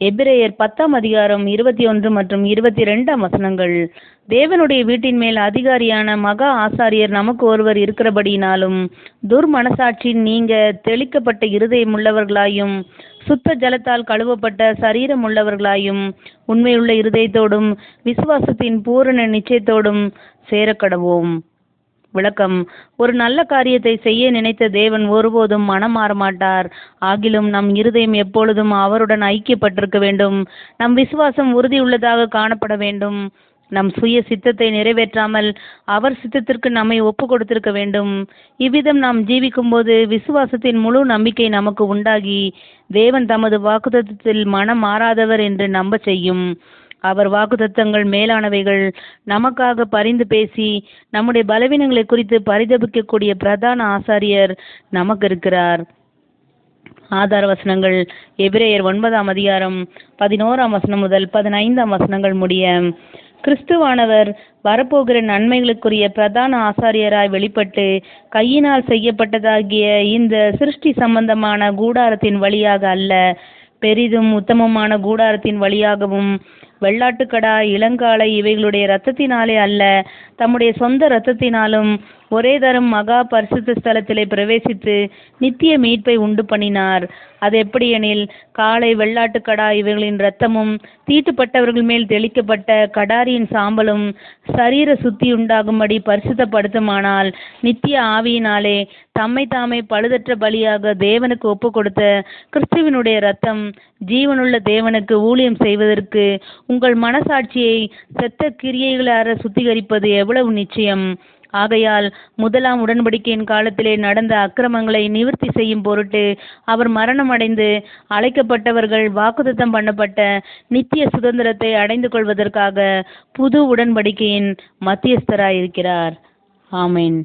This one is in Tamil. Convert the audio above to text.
எபிரேயர் பத்தாம் அதிகாரம் இருபத்தி ஒன்று மற்றும் இருபத்தி ரெண்டாம் வசனங்கள். தேவனுடைய வீட்டின் மேல் அதிகாரியான மகா ஆசாரியர் நமக்கு ஒருவர் இருக்கிறபடியினாலும் துர்மனசாட்சி நீங்க தெளிக்கப்பட்ட இருதயமுள்ளவர்களாயும் சுத்த ஜலத்தால் கழுவப்பட்ட சரீரம் உள்ளவர்களாயும் உண்மையுள்ள இருதயத்தோடும் விசுவாசத்தின் பூரண நிச்சயத்தோடும் சேரக்கடவோம். விளக்கம். ஒரு நல்ல காரியத்தை செய்ய நினைத்த தேவன் ஒருபோதும் மனம் மாறமாட்டார். ஆகிலும் நம் இருதயம் எப்பொழுதும் அவருடன் ஐக்கியப்பட்டிருக்க வேண்டும். நம் விசுவாசம் உறுதியுள்ளதாக காணப்பட வேண்டும். நம் சுய சித்தத்தை நிறைவேற்றாமல் அவர் சித்தத்திற்கு நம்மை ஒப்பு கொடுத்திருக்க வேண்டும். இவ்விதம் நாம் ஜீவிக்கும்போது விசுவாசத்தின் முழு நம்பிக்கை நமக்கு உண்டாகி தேவன் தமது வாக்குத்தத்தில் மனம் மாறாதவர் என்று நம்ப செய்யும். அவர் வாக்குத்தத்தங்கள் மேலானவைகள் நமக்காக பரிந்து பேசி நம்முடைய பலவீனங்களை குறித்து பரிதபிக்கக்கூடிய பிரதான ஆசாரியர் நமக்கு இருக்கிறார் ஆதார வசனங்கள் எபிரேயர் ஒன்பதாம் அதிகாரம் பதினோராம் வசனம் முதல் பதினைந்தாம் வசனங்கள் முடிய கிறிஸ்துவானவர் வரப்போகிற நன்மைகளுக்குரிய பிரதான ஆசாரியராய் வெளிப்பட்டு கையினால் செய்யப்பட்டதாகிய இந்த சிருஷ்டி சம்பந்தமான கூடாரத்தின் வழியாக அல்ல பெரிதும் உத்தமமான கூடாரத்தின் வழியாகவும் வெள்ளாட்டுக்கடா இளங்காளை இவைகளுடைய இரத்தத்தினாலே அல்ல. தம்முடைய சொந்த இரத்தத்தினாலும் ஒரே தரம் மகா பரிசுத்த ஸ்தலத்திலே பிரவேசித்து நித்திய மீட்பை உண்டு பண்ணினார். அது எப்படியெனில் காளை வெள்ளாட்டுக்கடா இவைகளின் இரத்தமும் தீட்டுப்பட்டவர்கள் மேல் தெளிக்கப்பட்ட கடாரியின் சாம்பலும் சரீர சுத்தி உண்டாகும்படி பரிசுத்தப்படுத்துமானால் நித்திய ஆவியினாலே தம்மை தாமே பழுதற்ற பலியாக தேவனுக்கு ஒப்பு கொடுத்த கிறிஸ்துவினுடைய ரத்தம் ஜீவனுள்ள தேவனுக்கு ஊழியம் செய்வதற்கு உங்கள் மனசாட்சியை செத்த கிரியைகளார சுத்திகரிப்பது எவ்வளவு நிச்சயம்? ஆகையால் முதலாம் உடன்படிக்கையின் காலத்திலே நடந்த அக்கிரமங்களை நிவர்த்தி செய்யும் பொருட்டு அவர் மரணம் அடைந்து அழைக்கப்பட்டவர்கள் வாக்குத்தத்தம் பண்ணப்பட்ட நித்திய சுதந்திரத்தை அடைந்து கொள்வதற்காக புது உடன்படிக்கையின் மத்தியஸ்தராயிருக்கிறார். ஆமீன்.